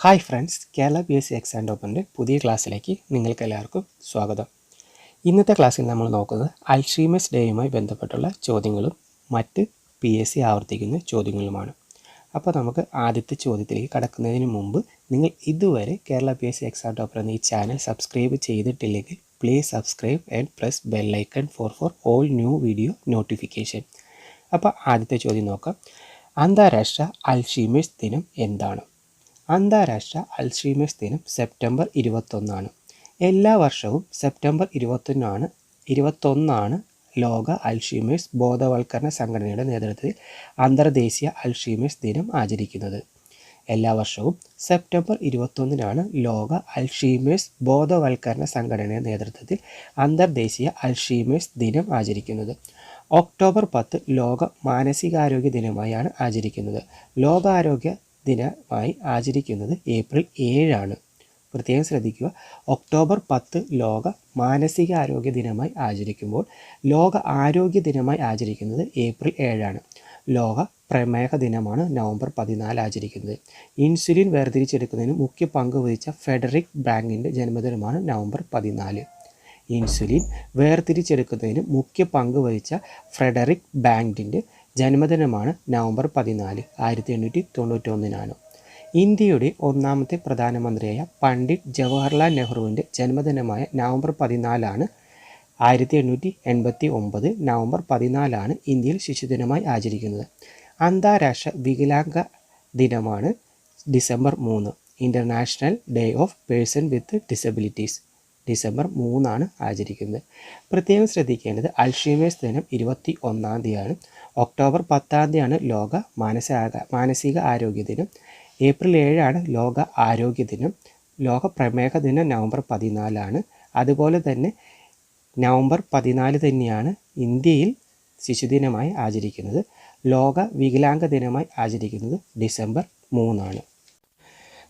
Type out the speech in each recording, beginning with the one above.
Hi friends Kerala P S C exam ടോപ്പറിന്റെ പുതിയ ക്ലാസ്സിലേക്ക് നിങ്ങൾക്ക് എല്ലാവർക്കും സ്വാഗതം. ഇന്നത്തെ ക്ലാസ്സിൽ നമ്മൾ നോക്കുന്നത് അൽഷീമസ് ഡേയുമായി ബന്ധപ്പെട്ടുള്ള ചോദ്യങ്ങളും മറ്റ് പി എസ് സി ആവർത്തിക്കുന്ന ചോദ്യങ്ങളുമാണ്. അപ്പോൾ നമുക്ക് ആദ്യത്തെ ചോദ്യത്തിലേക്ക് കടക്കുന്നതിന് മുമ്പ് നിങ്ങൾ ഇതുവരെ Kerala P S C exam topper എന്ന ഈ ചാനൽ സബ്സ്ക്രൈബ് ചെയ്തിട്ടില്ലെങ്കിൽ please subscribe and press bell icon for for all new video notification അപ്പോൾ ആദ്യത്തെ ചോദ്യം നോക്കാം. അന്താരാഷ്ട്ര അൽഷീമേഴ്സ് ദിനം എന്താണ്? അന്താരാഷ്ട്ര അൽഷീമേഴ്സ് ദിനം സെപ്റ്റംബർ ഇരുപത്തൊന്നാണ്. എല്ലാ വർഷവും സെപ്റ്റംബർ ഇരുപത്തൊന്നാണ് ഇരുപത്തൊന്നാണ് ലോക അൽഷീമേഴ്സ് ബോധവൽക്കരണ സംഘടനയുടെ നേതൃത്വത്തിൽ അന്തർദേശീയ അൽഷീമേഴ്സ് ദിനം ആചരിക്കുന്നത്. എല്ലാ വർഷവും സെപ്റ്റംബർ ഇരുപത്തൊന്നിനാണ് ലോക അൽഷീമേഴ്സ് ബോധവൽക്കരണ സംഘടനയുടെ നേതൃത്വത്തിൽ അന്തർദേശീയ അൽഷീമേഴ്സ് ദിനം ആചരിക്കുന്നത്. ഒക്ടോബർ പത്ത് ലോക മാനസികാരോഗ്യ ദിനമായാണ് ആചരിക്കുന്നത്. ലോകാരോഗ്യ ദിനമായി ആചരിക്കുന്നത് ഏപ്രിൽ ഏഴാണ്. പ്രത്യേകം ശ്രദ്ധിക്കുക. ഒക്ടോബർ പത്ത് ലോക മാനസികാരോഗ്യ ദിനമായി ആചരിക്കുമ്പോൾ ലോക ആരോഗ്യ ദിനമായി ആചരിക്കുന്നത് ഏപ്രിൽ ഏഴാണ്. ലോക പ്രമേഹ ദിനമാണ് നവംബർ പതിനാല് ആചരിക്കുന്നത്. ഇൻസുലിൻ വേർതിരിച്ചെടുക്കുന്നതിന് മുഖ്യ പങ്ക് വഹിച്ച ഫെഡറിക് ബാങ്കിന്റെ ജന്മദിനമാണ് നവംബർ പതിനാല്. ഇൻസുലിൻ വേർതിരിച്ചെടുക്കുന്നതിന് മുഖ്യ പങ്ക് വഹിച്ച ഫ്രെഡറിക് ബാങ്കിന്റെ ജന്മദിനമാണ് നവംബർ പതിനാല് ആയിരത്തി എണ്ണൂറ്റി തൊണ്ണൂറ്റൊന്നിനാണ് ഇന്ത്യയുടെ ഒന്നാമത്തെ പ്രധാനമന്ത്രിയായ പണ്ഡിറ്റ് ജവഹർലാൽ നെഹ്റുവിന്റെ ജന്മദിനമായ നവംബർ പതിനാലാണ് ആയിരത്തി എണ്ണൂറ്റി എൺപത്തി ഒമ്പത് നവംബർ പതിനാലാണ് ഇന്ത്യയിൽ ശിശുദിനമായി ആചരിക്കുന്നത്. അന്താരാഷ്ട്ര വികലാംഗ ദിനമാണ് ഡിസംബർ മൂന്ന് international day of person with disabilities. December മൂന്നാണ് ആചരിക്കുന്നത്. പ്രത്യേകം ശ്രദ്ധിക്കേണ്ടത് അൽഷീമേഴ്സ് ദിനം ഇരുപത്തി ഒന്നാം തീയതിയാണ്. ഒക്ടോബർ പത്താം തീയതിയാണ് ലോക മാനസിക മാനസിക ആരോഗ്യ ദിനം. ഏപ്രിൽ ഏഴാണ് ലോക ആരോഗ്യ ദിനം. ലോക പ്രമേഹ ദിനം നവംബർ പതിനാലാണ്. അതുപോലെ തന്നെ നവംബർ പതിനാല് തന്നെയാണ് ഇന്ത്യയിൽ ശിശുദിനമായി ആചരിക്കുന്നത്. ലോക വികലാംഗ ദിനമായി ആചരിക്കുന്നത് ഡിസംബർ മൂന്നാണ്.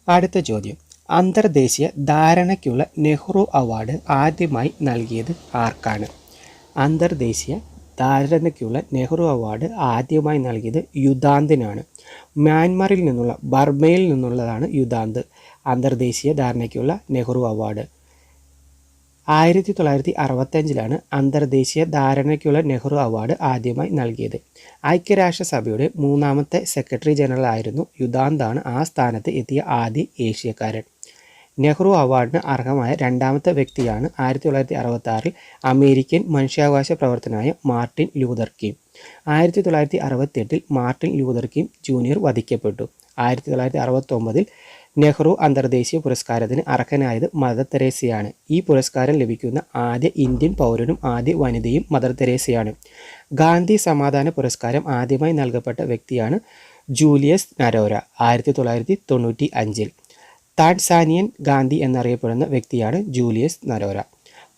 അടുത്ത ചോദ്യം. അന്തർദേശീയ ധാരണയ്ക്കുള്ള നെഹ്റു അവാർഡ് ആദ്യമായി നൽകിയത് ആർക്കാണ്? അന്തർദേശീയ ധാരണയ്ക്കുള്ള നെഹ്റു അവാർഡ് ആദ്യമായി നൽകിയത് യുദാന്തിനാണ്. മ്യാൻമറിൽ നിന്നുള്ള ബർമയിൽ നിന്നുള്ളതാണ് യുദാന്ത്. അന്തർദേശീയ ധാരണയ്ക്കുള്ള നെഹ്റു അവാർഡ്. ആയിരത്തി തൊള്ളായിരത്തി അറുപത്തഞ്ചിലാണ് അന്തർദേശീയ ധാരണയ്ക്കുള്ള നെഹ്റു അവാർഡ് ആദ്യമായി നൽകിയത്. ഐക്യരാഷ്ട്രസഭയുടെ മൂന്നാമത്തെ സെക്രട്ടറി ജനറൽ ആയിരുന്നു യുദാന്താണ്. ആ സ്ഥാനത്ത് എത്തിയ ആദ്യ ഏഷ്യക്കാരൻ. നെഹ്റു അവാർഡിന് അർഹമായ രണ്ടാമത്തെ വ്യക്തിയാണ് ആയിരത്തി തൊള്ളായിരത്തി അറുപത്തി ആറിൽ അമേരിക്കൻ മനുഷ്യാവകാശ പ്രവർത്തനായ മാർട്ടിൻ ലൂതർ കിം. ആയിരത്തി തൊള്ളായിരത്തി അറുപത്തിയെട്ടിൽ മാർട്ടിൻ ലൂതർ കിം ജൂനിയർ വധിക്കപ്പെട്ടു. ആയിരത്തി തൊള്ളായിരത്തി അറുപത്തൊമ്പതിൽ നെഹ്റു അന്തർദേശീയ പുരസ്കാരത്തിന് അർഹനായത് മദർ തെരേസയാണ്. ഈ പുരസ്കാരം ലഭിക്കുന്ന ആദ്യ ഇന്ത്യൻ പൗരനും ആദ്യ വനിതയും മദർ തെരേസയാണ്. ഗാന്ധി സമാധാന പുരസ്കാരം ആദ്യമായി നൽകപ്പെട്ട വ്യക്തിയാണ് ജൂലിയസ് നരോര. ആയിരത്തി തൊള്ളായിരത്തി തൊണ്ണൂറ്റി അഞ്ചിൽ താഡ്സാനിയൻ ഗാന്ധി എന്നറിയപ്പെടുന്ന വ്യക്തിയാണ് ജൂലിയസ് നരോര.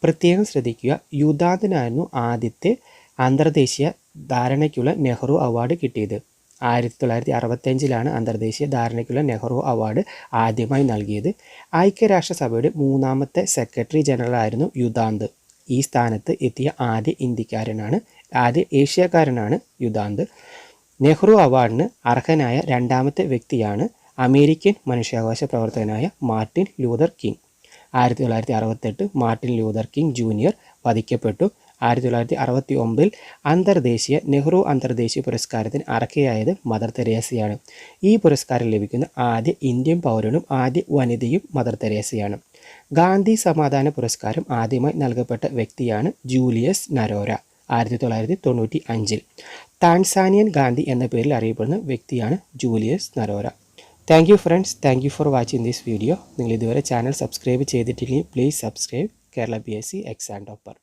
പ്രത്യേകം ശ്രദ്ധിക്കുക യുദാന്തനായിരുന്നു ആദ്യത്തെ അന്തർദേശീയ ധാരണയ്ക്കുള്ള നെഹ്റു അവാർഡ് കിട്ടിയത്. ആയിരത്തി തൊള്ളായിരത്തി അറുപത്തഞ്ചിലാണ് അന്തർദേശീയ ധാരണയ്ക്കുള്ള നെഹ്റു അവാർഡ് ആദ്യമായി നൽകിയത്. ഐക്യരാഷ്ട്രസഭയുടെ മൂന്നാമത്തെ സെക്രട്ടറി ജനറൽ ആയിരുന്നു യുദാന്ത്. ഈ സ്ഥാനത്ത് എത്തിയ ആദ്യ ഇന്ത്യക്കാരനാണ് ആദ്യ ഏഷ്യക്കാരനാണ് യുദാന്ത്. നെഹ്റു അവാർഡിന് അർഹനായ രണ്ടാമത്തെ വ്യക്തിയാണ് അമേരിക്കൻ മനുഷ്യാവകാശ പ്രവർത്തകനായ മാർട്ടിൻ ലൂതർ കിങ്. ആയിരത്തി തൊള്ളായിരത്തി അറുപത്തെട്ട് മാർട്ടിൻ ലൂതർ കിങ് ജൂനിയർ വധിക്കപ്പെട്ടു. ആയിരത്തി തൊള്ളായിരത്തി അറുപത്തി ഒമ്പതിൽ അന്തർദേശീയ നെഹ്റു അന്തർദേശീയ പുരസ്കാരത്തിന് അർഹയായത് മദർ തെരേസയാണ്. ഈ പുരസ്കാരം ലഭിക്കുന്ന ആദ്യ ഇന്ത്യൻ പൗരനും ആദ്യ വനിതയും മദർ തെരേസയാണ്. ഗാന്ധി സമാധാന പുരസ്കാരം ആദ്യമായി നൽകപ്പെട്ട വ്യക്തിയാണ് ജൂലിയസ് നരോര. ആയിരത്തി തൊള്ളായിരത്തി തൊണ്ണൂറ്റി അഞ്ചിൽ താൻസാനിയൻ ഗാന്ധി എന്ന പേരിൽ അറിയപ്പെടുന്ന വ്യക്തിയാണ് Julius Nyerere. Thank you friends thank you for watching this video നിങ്ങൾ ഇതുവരെ ചാനൽ സബ്സ്ക്രൈബ് ചെയ്തിട്ടില്ലെങ്കിൽ please subscribe Kerala B S C exam topper